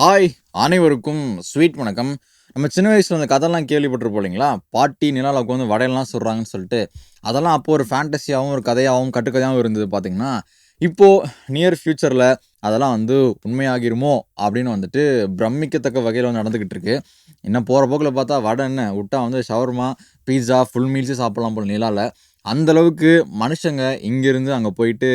Hi அனைவருக்கும் sweet வணக்கம். நம்ம சின்ன வயசில் அந்த கதைலாம் கேள்விப்பட்டிருப்போம் இல்லைங்களா? பாட்டி நிலாவில் உட்காந்து வடையெல்லாம் சொல்கிறாங்கன்னு சொல்லிட்டு அதெல்லாம் அப்போ ஒரு ஃபேண்டஸியாகவும் ஒரு கதையாகவும் கட்டுக்கதையாகவும் இருந்தது பார்த்திங்கன்னா இப்போது நியர் ஃப்யூச்சரில் அதெல்லாம் வந்து உண்மையாகிருமோ அப்படின்னு வந்துட்டு பிரமிக்கத்தக்க வகையில் வந்து நடந்துக்கிட்டு இருக்கு. இன்னும் போகிற போக்கில் பார்த்தா வடை என்ன? விட்டா வந்து ஷவர்மா பீஸா ஃபுல் மீல்ஸே சாப்பிட்லாம் போல் நிலாவில் அந்தளவுக்கு மனுஷங்க இங்கேருந்து அங்கே போயிட்டு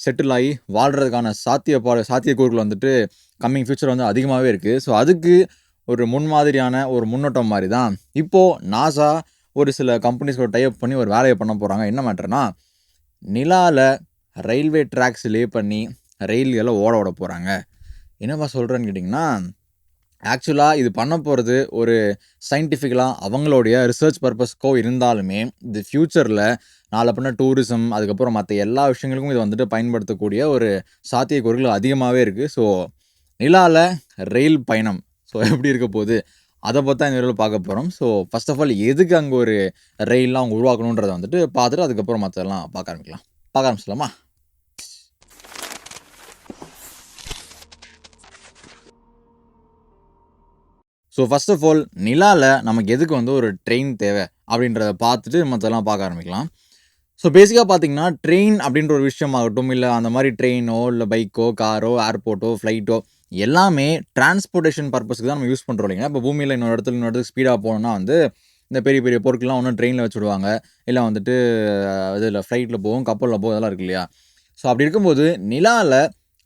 செட்டில் ஆகி வாழ்கிறதுக்கான சாத்தியப்பாடு சாத்தியக்கூறுகள் வந்துட்டு கம்மிங் ஃபியூச்சர் வந்து அதிகமாகவே இருக்குது ஸோ அதுக்கு ஒரு முன்மாதிரியான ஒரு முன்னோட்டம் மாதிரி தான் இப்போது நாசா ஒரு சில கம்பெனிஸோட டைப் பண்ணி ஒரு வேலையை பண்ண போகிறாங்க என்ன மேட்டர்னா நிலாவில் ரயில்வே ட்ராக்ஸ் லே பண்ணி ரயில்களை ஓட விட போகிறாங்க என்னப்பா சொல்கிறேன்னு கேட்டிங்கன்னா ஆக்சுவலாக இது பண்ண போகிறது ஒரு சயின்டிஃபிக்கலாக அவங்களுடைய ரிசர்ச் பர்பஸ்க்கோ இருந்தாலுமே இது ஃப்யூச்சரில் நாளை பண்ண டூரிசம் அதுக்கப்புறம் மற்ற எல்லா விஷயங்களுக்கும் இது வந்துட்டு பயன்படுத்தக்கூடிய ஒரு சாத்தியக்கூறுகள் அதிகமாகவே இருக்குது ஸோ நிலாவில் ரயில் பயணம். ஸோ எப்படி இருக்க போகுது? அதை பற்றி தான் இந்த வீடியோவில் பார்க்க போகிறோம் ஸோ ஃபஸ்ட் ஆஃப் ஆல் எதுக்கு அங்கே ஒரு ரயில்லாம் அவங்க உருவாக்கணுன்றதை வந்துட்டு பார்த்துட்டு அதுக்கப்புறம் மற்றெல்லாம் பார்க்க ஆரம்பிக்கலாம். பார்க்க ஆரம்பிச்சிடலாமா? ஸோ ஃபஸ்ட் ஆஃப் ஆல் நிலாவில் நமக்கு எதுக்கு வந்து ஒரு ட்ரெயின் தேவை அப்படின்றத பார்த்துட்டு மற்றெல்லாம் பார்க்க ஆரம்பிக்கலாம். ஸோ பேசிக்காக பார்த்தீங்கன்னா ட்ரெயின் அப்படின்ற ஒரு விஷயமாகட்டும் இல்லை அந்த மாதிரி ட்ரெயினோ இல்லை பைக்கோ காரோ ஏர்போர்ட்டோ ஃப்ளைட்டோ எல்லாமே டிரான்ஸ்போர்ட்டேஷன் பர்பஸ்க்கு தான் நம்ம யூஸ் பண்ணுறோம் இல்லைங்களா? இப்போ பூமியில் இன்னொரு இடத்துல இன்னொரு இடத்துக்கு ஸ்பீடாக போகணுன்னா வந்து இந்த பெரிய பெரிய பொருட்கள்லாம் ஒன்றும் ட்ரெயினில் வச்சுடுவாங்க. இல்லை வந்துட்டு இதில் ஃப்ளைட்டில் போகும் கப்பலில் போகும் அதெல்லாம் இருக்கு இல்லையா? ஸோ அப்படி இருக்கும்போது நிலாவில்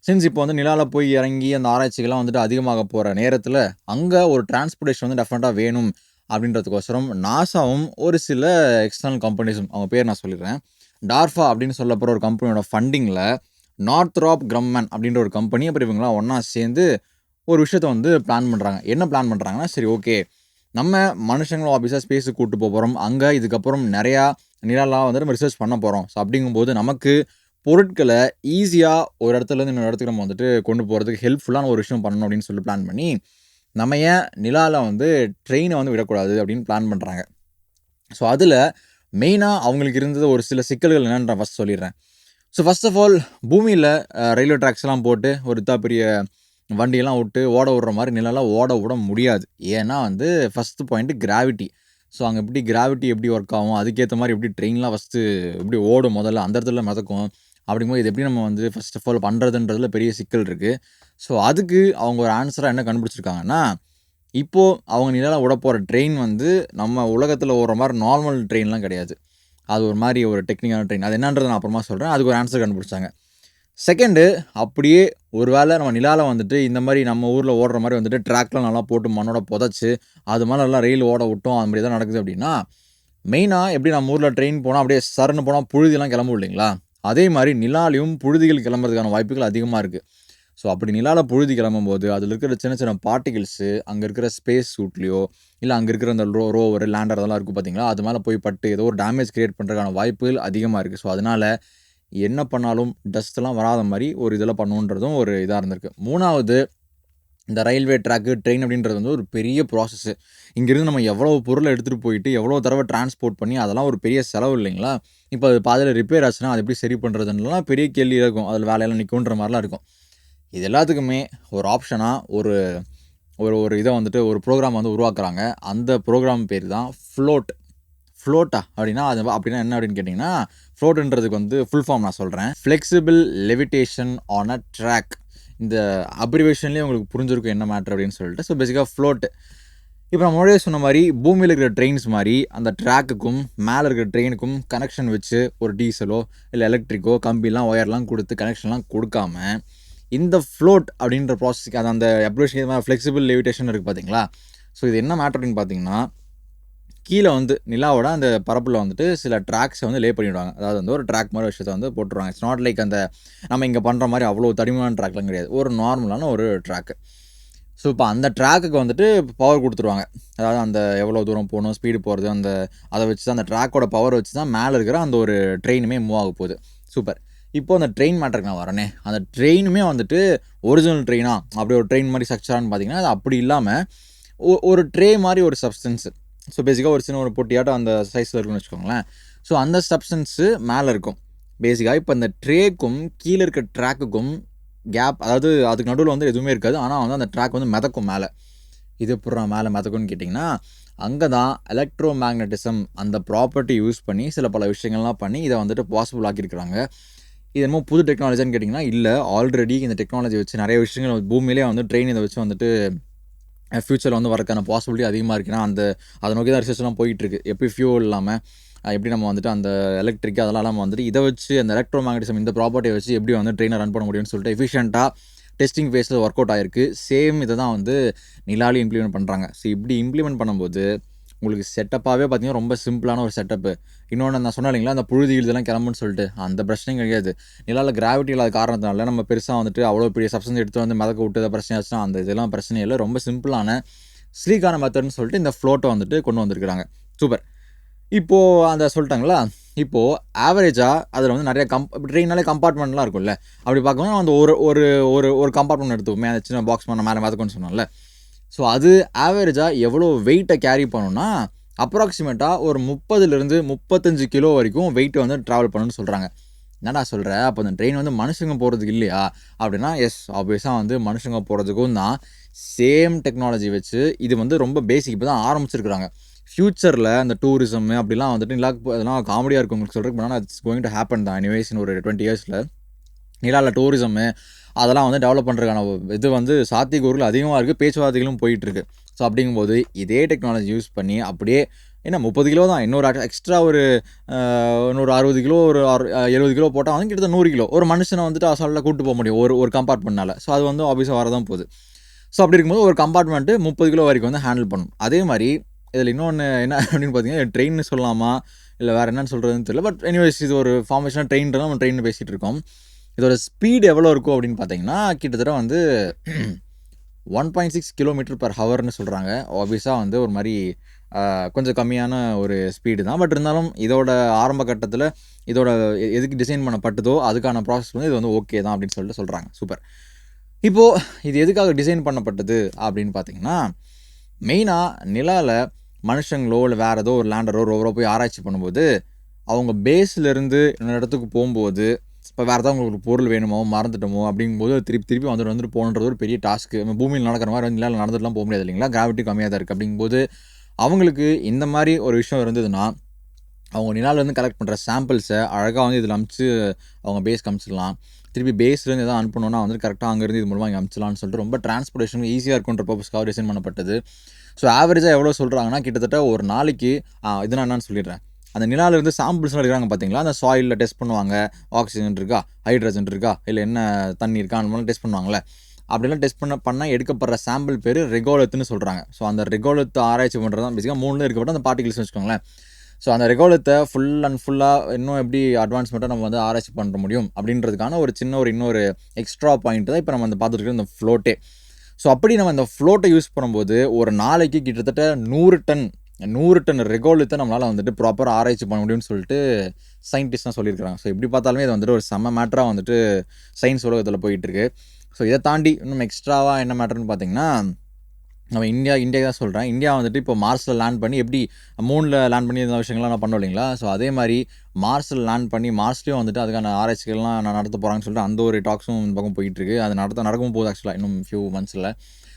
சின்ஸ் இப்போ வந்து நிலாவில் போய் இறங்கி அந்த ஆராய்ச்சிகள்லாம் வந்துட்டு அதிகமாக போகிற நேரத்தில் அங்கே ஒரு டிரான்ஸ்போர்ட்டேஷன் வந்து டெஃபினட்டாக வேணும் அப்படின்றதுக்கோசரம் நாசாவும் ஒரு சில எக்ஸ்டர்னல் கம்பெனிஸும் அவங்க பேர் நான் சொல்லிடுறேன். டார்ஃபா அப்படின்னு சொல்லப்படுற ஒரு கம்பெனியோட ஃபண்டிங்கில் நார்த்ராப் கிரம்மன் அப்படின்ற ஒரு கம்பெனி அப்புறம் இவங்களாம் ஒன்றா சேர்ந்து ஒரு விஷயத்த வந்து பிளான் பண்ணுறாங்க என்ன பிளான் பண்ணுறாங்கன்னா சரி ஓகே நம்ம மனுஷங்களும் ஆஃபீஸாக ஸ்பேஸுக்கு கூப்பிட்டு போகிறோம் அங்கே இதுக்கப்புறம் நிறையா நிலாலாம் வந்து நம்ம ரிசர்ச் பண்ண போகிறோம் ஸோ அப்படிங்கும்போது நமக்கு பொருட்களை ஈஸியாக ஒரு இடத்துலேருந்து இன்னொரு இடத்துக்கு நம்ம வந்துட்டு கொண்டு போகிறதுக்கு ஹெல்ப்ஃபுல்லான ஒரு விஷயம் பண்ணணும் அப்படின்னு சொல்லி பிளான் பண்ணி நம்ம ஏன் நிலாவில் வந்து ட்ரெயினை வந்து விடக்கூடாது அப்படின்னு பிளான் பண்ணுறாங்க ஸோ அதில் மெயினாக அவங்களுக்கு இருந்தது ஒரு சில சிக்கல்கள் என்னன்ற ஃபஸ்ட் சொல்லிடுறேன். ஸோ ஃபஸ்ட் ஆஃப் ஆல் பூமியில் ரயில்வே ட்ராக்ஸ்லாம் போட்டு ஒரு இத்தா பெரிய வண்டியெல்லாம் விட்டு ஓட விடுற மாதிரி நிலலாம் ஓட விட முடியாது. ஏன்னா வந்து ஃபஸ்ட்டு பாயிண்ட்டு கிராவிட்டி ஸோ அங்கே எப்படி கிராவிட்டி எப்படி ஒர்க் ஆகும் அதுக்கேற்ற மாதிரி எப்படி ட்ரெயின்லாம் ஃபஸ்ட்டு எப்படி ஓடும் முதல்ல அந்த இடத்துல மிதக்கும் அப்படிங்கும்போது இது எப்படி நம்ம வந்து ஃபஸ்ட் ஆஃப் ஆல் பண்ணுறதுன்றதுல பெரிய சிக்கல் இருக்குது ஸோ அதுக்கு அவங்க ஒரு ஆன்சராக என்ன கண்டுபிடிச்சிருக்காங்கன்னா இப்போது அவங்க நிலாவில் விட போகிற ட்ரெயின் வந்து நம்ம உலகத்தில் ஓடுற மாதிரி நார்மல் ட்ரெயின்லாம் கிடையாது. அது ஒரு மாதிரி ஒரு டெக்னிக்கான ட்ரெயின் அது என்னன்றதை நான் அப்புறமா சொல்கிறேன் அதுக்கு ஒரு ஆன்சர் கண்டுபிடிச்சாங்க. செகண்டு அப்படியே ஒரு வேளை நம்ம நிலாவில் வந்துட்டு இந்த மாதிரி நம்ம ஊரில் ஓடுற மாதிரி வந்துட்டு ட்ராக்லாம் நல்லா போட்டு மண்ணோட புதைச்சி அது மாதிரி நல்லா ரயில் ஓட விட்டோம் அது மாதிரி தான் நடக்குது அப்படின்னா மெயினாக எப்படி நம்ம ஊரில் ட்ரெயின் போனால் அப்படியே சரன்னு போனால் புழுதிலாம் கிளம்பும் இல்லைங்களா? அதே மாதிரி நிலாலையும் புழுதிகள் கிளம்புறதுக்கான வாய்ப்புகள் அதிகமாக இருக்குது ஸோ அப்படி நிலாவில் புழுதி கிளம்பும்போது அதில் இருக்கிற சின்ன சின்ன பார்ட்டிகிள்ஸு அங்கே இருக்கிற ஸ்பேஸ் சூட்லேயோ இல்லை அங்கே இருக்கிற அந்த ரோ ரோவர் லேண்டர் அதெல்லாம் இருக்கும் பார்த்தீங்களா அது மேலே போய் பட்டு ஏதோ ஒரு டேமேஜ் க்ரியேட் பண்ணுறதுக்கான வாய்ப்புகள் அதிகமாக இருக்குது ஸோ அதனால் என்ன பண்ணாலும் டஸ்ட்லாம் வராத மாதிரி ஒரு இதில் பண்ணுன்றதும் ஒரு இதாக இருந்திருக்கு. மூணாவது இந்த ரயில்வே ட்ராக்கு ட்ரெயின் அப்படின்றது வந்து ஒரு பெரிய ப்ராசஸ்ஸு இங்கேருந்து நம்ம எவ்வளோ பொருளை எடுத்துகிட்டு போயிட்டு எவ்வளோ தடவை டிரான்ஸ்போர்ட் பண்ணி அதெல்லாம் ஒரு பெரிய செலவு இல்லைங்களா? இப்போ அது பாதையில் ரிப்பேர் ஆச்சுன்னா அது எப்படி சரி பண்ணுறதுலாம் பெரிய கேள்வி இருக்கும். அதில் வேலையெல்லாம் நிற்குன்ற மாதிரிலாம் இருக்கும். இது எல்லாத்துக்குமே ஒரு ஆப்ஷனாக ஒரு ஒரு ஒரு இதை வந்துட்டு ஒரு ப்ரோக்ராம் வந்து உருவாக்குறாங்க. அந்த ப்ரோக்ராம் பேர் தான் ஃப்ளோட் ஃப்ளோட்டா அப்படின்னா அது அப்படின்னா என்ன அப்படின்னு கேட்டிங்கன்னா ஃப்ளோட்டுன்றதுக்கு வந்து ஃபுல் ஃபார்ம் நான் சொல்கிறேன் flexible levitation on a track இந்த அப்ரிவேஷன்லேயே உங்களுக்கு புரிஞ்சிருக்கும் என்ன மேட்ரு அப்படின்னு சொல்லிட்டு. ஸோ பேசிக்காக ஃப்ளோட் இப்போ நான் முன்னாடியே சொன்ன மாதிரி பூமியில் இருக்கிற ட்ரெயின்ஸ் மாதிரி அந்த ட்ராக்குக்கும் மேலே இருக்கிற ட்ரெயினுக்கும் கனெக்ஷன் வச்சு ஒரு டீசலோ இல்லை எலக்ட்ரிக்கோ கம்பிலாம் ஒயர்லாம் கொடுத்து கனெக்ஷன்லாம் கொடுக்காம இந்த ஃப்ளோட் அப்படின்ற ப்ராசஸ்க்கு அது அந்த அப்ரிவேஷன் இது மாதிரி ஃப்ளெக்சிபிள் லிவிடேஷன் இருக்குது பார்த்தீங்களா ஸோ இது என்ன மேட்ரு அப்படின்னு பார்த்தீங்கன்னா கீழே வந்து நிலாவோட அந்த பரப்பில் வந்துட்டு சில ட்ராக்ஸை வந்து லே பண்ணிவிடுவாங்க அதாவது வந்து ஒரு ட்ராக் மாதிரி விஷயத்தை வந்து போட்டுருவாங்க. இட்ஸ் நாட் லைக் அந்த நம்ம இங்கே பண்ணுற மாதிரி அவ்வளோ தடிமனான ட்ராக்லாம் கிடையாது. ஒரு நார்மலான ஒரு ட்ராக்கு ஸோ இப்போ அந்த ட்ராக்குக்கு வந்துட்டு பவர் கொடுத்துருவாங்க. அதாவது அந்த எவ்வளோ தூரம் போகணும் ஸ்பீடு போகிறது அந்த அதை வச்சு தான் அந்த ட்ராக்கோட பவர் வச்சு தான் மேலே இருக்கிற அந்த ஒரு ட்ரெயினுமே மூவ் ஆக போகுது. சூப்பர் இப்போ அந்த ட்ரெயின் மேட்டருக்கு நான் வரேனே. அந்த ட்ரெயினுமே வந்துட்டு ஒரிஜினல் ட்ரெயினா அப்படி ஒரு ட்ரெயின் மாதிரி ஸ்ட்ரக்சரானு பார்த்தீங்கன்னா அது அப்படி இல்லாமல் ஒரு ட்ரே மாதிரி ஒரு சப்ஸ்டன்ஸு ஸோ பேசிக்காக ஒரு சின்ன ஒரு பொட்டியாட்டம் அந்த சைஸில் இருக்குன்னு வச்சுக்கோங்களேன். ஸோ அந்த சப்ஸ்டன்ஸு மேலே இருக்கும். பேசிக்காக இப்போ அந்த ட்ரேக்கும் கீழே இருக்க ட்ராக்குக்கும் கேப் அதாவது அதுக்கு நடுவில் வந்து எதுவுமே இருக்காது. ஆனால் வந்து அந்த ட்ராக் வந்து மிதக்கும் மேலே. இது எப்பட்றா மேலே மிதக்கும்னு கேட்டிங்கன்னா அங்கே தான் எலக்ட்ரோ மேக்னட்டிசம் அந்த ப்ராப்பர்ட்டி யூஸ் பண்ணி சில பல விஷயங்கள்லாம் பண்ணி இதை வந்துட்டு பாசிபிள் ஆக்கியிருக்கிறாங்க. இது என்னமோ புது டெக்னாலஜின்னு கேட்டிங்கன்னா இல்லை. ஆல்ரெடி இந்த டெக்னாலஜி வச்சு நிறைய விஷயங்கள் பூமியிலே வந்து ட்ரெயின் இதை வச்சு வந்துட்டு ஃப்யூச்சரில் வந்து வரக்கான பாசிபிலிட்டி அதிகமாக இருக்குன்னா அந்த அதை நோக்கி தான் ரிசர்ச்லாம் போயிட்டுருக்கு. எப்படி ஃபியூல் இல்லாமல் எப்படி நம்ம வந்துட்டு அந்த எலக்ட்ரிக் அதெல்லாம் நம்ம வந்துட்டு இதை வச்சு அந்த எலக்ட்ரோ மேக்னட்டிசம் இந்த ப்ராப்பர்ட்டியை வச்சு எப்படி வந்து ட்ரெயினை ரன் பண்ண முடியும்னு சொல்லிட்டு எஃபிஷியண்ட்டாக டெஸ்டிங் ஃபேஸில் ஒர்க் அவுட் ஆயிருக்கு. சேம் இதை தான் வந்து நிலாலி இம்ப்ளிமெண்ட் பண்ணுறாங்க ஸோ இப்படி இம்ப்ளிமெண்ட் பண்ணும்போது உங்களுக்கு செட்டப்பாகவே பார்த்தீங்கன்னா ரொம்ப சிம்பிளான ஒரு செட்டப்பு இன்னொன்று நான் சொன்னேன் இல்லைங்களா அந்த புழுதி இதெல்லாம் கிளம்புன்னு சொல்லிட்டு. அந்த பிரச்சனையும் கிடையாது. நிலாவில் கிராவிட்டி இல்லாத காரணத்தினால நம்ம பெருசாக வந்துட்டு அவ்வளோ பெரிய சப்ஸ்டன்ஸ் எடுத்து வந்து மிதக்க விட்டு பிரச்சனை ஆச்சுன்னா அந்த இதெல்லாம் பிரச்சனை இல்லை. ரொம்ப சிம்பிளான ஸ்ரீகான மெத்தட்னு சொல்லிட்டு இந்த ஃப்ளோட்டை வந்துட்டு கொண்டு வந்திருக்கிறாங்க. சூப்பர். இப்போது அந்த சொல்லிட்டாங்களா? இப்போது ஆவரேஜாக அதில் வந்து நிறைய கம் ட்ரெயினாலே கம்பார்ட்மெண்ட்லாம் இருக்கும்ல. அப்படி பார்க்கணும் அந்த ஒரு ஒரு ஒரு ஒரு கம்பார்ட்மெண்ட் எடுத்துக்கோமே அந்த சின்ன பாக்ஸ் பண்ண மேலே மிதக்கும்னு சொன்னோம்ல. ஸோ அது ஆவரேஜாக எவ்வளோ வெயிட்டை கேரி பண்ணணும்னா அப்ராக்சிமேட்டாக ஒரு முப்பதுலேருந்து முப்பத்தஞ்சு கிலோ வரைக்கும் வெயிட்டை வந்து ட்ராவல் பண்ணணும்னு சொல்கிறாங்க என்னடா சொல்கிற அப்போ அந்த ட்ரெயின் வந்து மனுஷங்க போகிறதுக்கு இல்லையா? அப்படின்னா எஸ் ஆப்வியஸாக வந்து மனுஷங்க போகிறதுக்கும் தான். சேம் டெக்னாலஜி வச்சு இது வந்து ரொம்ப பேசிக் இப்போ தான் ஆரம்பிச்சிருக்கிறாங்க. ஃப்யூச்சரில் அந்த டூரிசம் அப்படிலாம் வந்துட்டு நிலா அதெல்லாம் காமெடியாக இருக்கும் உங்களுக்கு சொல்கிறதுக்கு ஆனால் இட்ஸ் கோயிங் டு ஹேப்பன் தான். எனிவேஸ் ஒரு டுவெண்ட்டி இயர்ஸில் நிலாவில் டூரிசம்மு அதெல்லாம் வந்து டெவலப் பண்ணுறதுக்கான இது வந்து சாத்தியக்கூறுகள் அதிகமாக இருக்குது பேச்சுவார்த்தைகளும் போயிட்டுருக்கு. ஸோ அப்படிங்கும்போது இதே டெக்னாலஜி யூஸ் பண்ணி அப்படியே என்ன முப்பது கிலோ தான் இன்னொரு எக்ஸ்ட்ரா ஒரு இன்னொரு அறுபது கிலோ ஒரு எழுபது கிலோ போட்டால் வந்து கிட்டத்தட்ட நூறு கிலோ. ஒரு மனுஷனை வந்துட்டு அசால்ட்டாக கூப்பிட்டு போக முடியும் ஒரு ஒரு கம்பார்ட்மெண்ட்னால ஸோ அது வந்து ஆஃபீஸாக வரதான் போகுது. ஸோ அப்படி இருக்கும்போது ஒரு கம்பார்ட்மெண்ட்டு முப்பது கிலோ வரைக்கும் வந்து ஹேண்டில் பண்ணும் அதே மாதிரி இதில் இன்னொன்று என்ன அப்படின்னு பார்த்தீங்கன்னா ட்ரெயின்னு சொல்லலாமா? இல்லை வேறு என்னன்னு சொல்கிறதுன்னு தெரியல. பட் எனிவேஸ் இது ஒரு ஃபார்மேஷனாக ட்ரெயின் நம்ம ட்ரெயின் பேசிகிட்டு இருக்கோம். இதோட ஸ்பீடு எவ்வளோ இருக்கும் அப்படின்னு பார்த்தீங்கன்னா கிட்டத்தட்ட வந்து one point six kilometre per ஹவர்னு சொல்கிறாங்க ஆப்வியஸாக வந்து ஒரு மாதிரி கொஞ்சம் கம்மியான ஒரு ஸ்பீடு தான். பட் இருந்தாலும் இதோட ஆரம்ப கட்டத்தில் இதோட எதுக்கு டிசைன் பண்ணப்பட்டதோ அதுக்கான ப்ராசஸ் வந்து இது வந்து ஓகே தான் அப்படின்னு சொல்லிட்டு சொல்கிறாங்க சூப்பர் இப்போது இது எதுக்காக டிசைன் பண்ணப்பட்டது அப்படின்னு பார்த்தீங்கன்னா மெயினாக நிலாவில் மனுஷங்களோ இல்லை வேறு ஏதோ ஒரு லேண்டரோ ரோவரோ போய் ஆராய்ச்சி பண்ணும்போது அவங்க பேஸ்லேருந்து இன்னொரு இடத்துக்கு போகும்போது இப்போ வேறு ஏதாவது உங்களுக்கு ஒரு பொருள் வேணுமோ மறந்துட்டோமோ அப்படிங்கும்போது திருப்பி திருப்பி வந்துட்டு வந்துட்டு போகணுன்றது ஒரு பெரிய டாஸ்க்கு நம்ம பூமியில் நடக்கிற மாதிரி வந்து இல்லை நடந்துட்டுலாம் போக முடியாது இல்லைங்களா? கிராவிட்டி கம்மியாக தான் இருக்குது அப்படிங்கும்போது அவங்களுக்கு இந்த மாதிரி ஒரு விஷயம் இருந்ததுன்னா அவங்க நிலாவிலேருந்து கலெக்ட் பண்ணுற சாம்பிள்ஸை அழகாக வந்து இதில் அமுச்சு அவங்க பேஸ் காமிச்சிடலாம் திருப்பி பேஸ்லேருந்து எதாவது அனுப்பணும்னா வந்து கரெக்டாக அங்கேருந்து இது மூலமாக இங்கே அனுப்பிச்சலாம்னு சொல்லிட்டு ரொம்ப டிரான்ஸ்போர்ட்டேஷன் ஈஸியாக இருக்குன்ற பர்பஸ்க்காக டிசைன் பண்ணப்பட்டது. ஸோ ஆவரேஜாக எவ்வளோ சொல்கிறாங்கன்னா கிட்டத்தட்ட ஒரு நாளைக்கு ஆ, இது நான் என்னன்னு சொல்லிடுறேன். அந்த நிலாவிலேருந்து சாம்பிள்ஸ்லாம் எடுக்கிறாங்க பார்த்தீங்களா அந்த சாயிலில் டெஸ்ட் பண்ணுவாங்க. ஆக்சிஜன் இருக்கா? ஹைட்ரஜன் இருக்கா? இல்லை என்ன தண்ணி இருக்கா? அந்த மாதிரிலாம் டெஸ்ட் பண்ணுவாங்களே அப்படிலாம் டெஸ்ட் பண்ண பண்ணால் எடுக்கப்படுற சாம்பிள் பேர் ரெகோலத்துன்னு சொல்கிறாங்க ஸோ அந்த ரெகோலத்தை ஆராய்ச்சி பண்ணுறது தான் பேசிக்காக மூணுல இருக்கப்பட்ட அந்த பார்ட்டிகல்ஸ் வச்சுக்கோங்களேன். ஸோ அந்த ரெகோலத்தை ஃபுல் அண்ட் ஃபுல்லாக இன்னும் எப்படி அட்வான்ஸ்மெண்ட்டாக நம்ம வந்து ஆராய்ச்சி பண்ண முடியும்? அப்படின்றதுக்கான ஒரு சின்ன ஒரு இன்னொரு எக்ஸ்ட்ரா பாயிண்ட் தான் இப்போ நம்ம வந்து பார்த்துட்டு இந்த ஃப்ளோட்டே ஸோ அப்படி நம்ம அந்த ஃப்ளோட்டை யூஸ் பண்ணும்போது ஒரு நாளைக்கு கிட்டத்தட்ட நூறு டன் நூறு டன் ரெகோலத்தை நம்மளால் வந்துட்டு ப்ராப்பராக ஆராய்ச்சி பண்ண முடியும்னு சொல்லிட்டு சயின்டிஸ்ட்லாம் சொல்லியிருக்கிறாங்க. ஸோ எப்படி பார்த்தாலுமே இது வந்துட்டு ஒரு செம்ம மேட்டராக வந்துட்டு சயின்ஸ் உலகத்தில் போயிட்டுருக்கு. ஸோ இதை தாண்டி இன்னும் எக்ஸ்ட்ராவாக என்ன மேட்டர்னு பார்த்தீங்கன்னா நம்ம இந்தியா இந்தியா தான் சொல்கிறேன் இந்தியா வந்துட்டு இப்போ மார்ஸில் லேண்ட் பண்ணி எப்படி மூணில் லேண்ட் பண்ணி இந்த விஷயங்கள்லாம் நான் பண்ணோம் இல்லைங்களா? ஸோ அதே மாதிரி மார்ஸில் லேண்ட் பண்ணி மார்ஸ்லேயும் வந்துட்டு அதுக்கான ஆராய்ச்சிகள்லாம் நான் நடத்த போகிறாங்கன்னு சொல்லிட்டு அந்த ஒரு டாக்ஸும் இந்த பக்கம் போயிட்டுருக்கு. அது நடத்த நடக்கவும் போகுது ஆக்சுவலாக இன்னும் ஃபியூ மந்த்ஸில்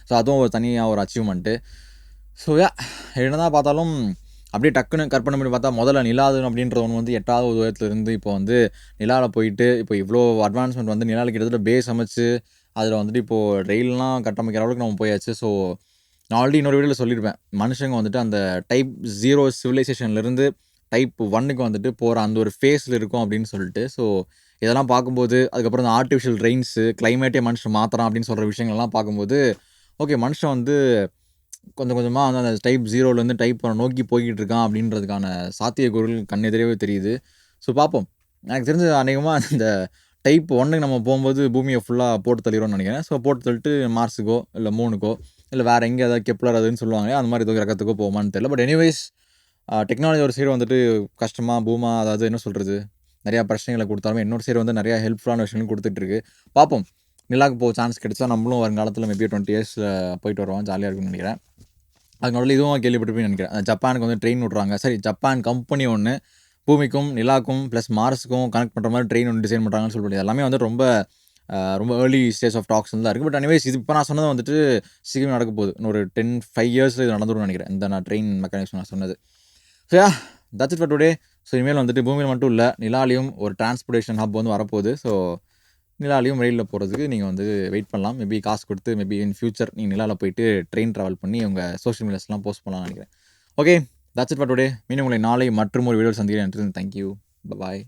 ஸோ அதுவும் ஒரு தனியாக ஒரு அச்சீவ்மெண்ட்டு ஸோ யா என்னதான் பார்த்தாலும் அப்படியே டக்குன்னு கற்பனை பண்ணி பார்த்தா முதல்ல நிலாது அப்படின்ற ஒன்று வந்து எட்டாவது உதயத்துலேருந்து இப்போ வந்து நிலாவில் போயிட்டு இப்போ இவ்வளோ அட்வான்ஸ்மெண்ட் வந்து நிலாவில் கிட்டத்தட்ட பேஸ் அமைச்சு அதில் வந்துட்டு இப்போது ரயில்லாம் கட்டமைக்கிற அளவுக்கு நம்ம போயாச்சு. ஸோ நான் ஆல்ரெடி இன்னொரு வீடியோவில் சொல்லியிருப்பேன் மனுஷங்க வந்துட்டு அந்த டைப் ஜீரோ சிவிலைசேஷன்லேருந்து டைப் ஒன்னுக்கு வந்துட்டு போகிற அந்த ஒரு ஃபேஸில் இருக்கும் அப்படின்னு சொல்லிட்டு. ஸோ இதெல்லாம் பார்க்கும்போது அதுக்கப்புறம் இந்த ஆர்டிஃபிஷியல் ரெயின்ஸு கிளைமேட்டே மனுஷன் மாத்திரம் அப்படின்னு சொல்கிற விஷயங்கள்லாம் பார்க்கும்போது ஓகே மனுஷன் வந்து கொஞ்சம் கொஞ்சமாக வந்து அந்த டைப் ஜீரோலேருந்து டைப் நோக்கி போய்கிட்டு இருக்கான் அப்படின்றதுக்கான சாத்தியக்கூறுகள் கண்ணெதிரவே தெரியுது. ஸோ பார்ப்போம். எனக்கு தெரிஞ்ச அநேகமாக இந்த டைப் ஒன்றுக்கு நம்ம போகும்போது பூமியை ஃபுல்லாக போட்டு தள்ளிடும்னு நினைக்கிறேன். ஸோ போட்டு தள்ளிட்டு மார்ஸுக்கோ இல்லை மூணுக்கோ இல்லை வேறு எங்கே ஏதாவது கெப்லர் அதுன்னு சொல்லுவாங்க அந்த மாதிரி ஏதோ ரகத்துக்கோ போகுமான்னு தெரியல. பட் எனிவேஸ் டெக்னாலஜி ஒரு சைடு வந்துட்டு கஷ்டமாக பூமா அதாவது என்ன சொல்கிறது நிறையா பிரச்சனைகளை கொடுத்தாலும் இன்னொரு சைடு வந்து நிறையா ஹெல்ப்ஃபுல்லான விஷயங்கள் கொடுத்துட்ருக்கு பார்ப்போம். நிலாக்கு போக சான்ஸ் கிடைச்சா நம்மளும் வருங்காலத்தில் மேபி டுவெண்ட்டி இயர்ஸில் போயிட்டு வருவோம். ஜாலியாக இருக்கும்னு நினைக்கிறேன். அதுக்கு நடுவில் இதுவும் கேள்விப்பட்டிருப்பேன்னு நினைக்கிறேன். ஜப்பானுக்கு வந்து ட்ரெயின் விட்றாங்க. சரி ஜப்பான் கம்பெனி ஒன்று பூமிக்கும் நிலாக்கும் ப்ளஸ் மார்ஸுக்கும் கனெக்ட் பண்ணுற மாதிரி ட்ரெயின் ஒன்று டிசைன் பண்ணுறாங்கன்னு சொல்லிட்டு எல்லாமே வந்து ரொம்ப ரொம்ப ஏர்லி ஸ்டேஜ் ஆஃப் டாக்ஸ் தான் இருக்குது பட் அனிவைஸ் இது இப்போ நான் சொன்னது வந்துட்டு சீக்கிரம் நடக்க போகுது. இன்னொரு ஒரு டென் ஃபைவ் இயர்ஸ் இது நடந்துடும் நினைக்கிறேன். இந்த நான் ட்ரெயின் மெக்கானிக்ஸ் நான் சொன்னது. So yeah that's it for today so இனிமேல் வந்துட்டு பூமியில் மட்டும் இல்லை நிலாலையும் ஒரு டிரான்ஸ்போர்ட்டேஷன் ஹப் வந்து வரப்போகுது. ஸோ நிலாலையும் ரயிலில் போகிறதுக்கு நீங்கள் வந்து வெயிட் பண்ணலாம். மேபி காசு கொடுத்து மேபி இன் ஃபியூச்சர் நீங்கள் நிலாவில் போயிட்டு ட்ரெயின் ட்ராவல் பண்ணி உங்கள் சோஷியல் மீடியாஸ்லாம் போஸ்ட் பண்ணலாம்னு நினைக்கிறேன். Okay that's it for today மீன் உங்களை நாளை மற்றும் ஒரு வீடியோ சந்திக்கிறேன். Thank you bye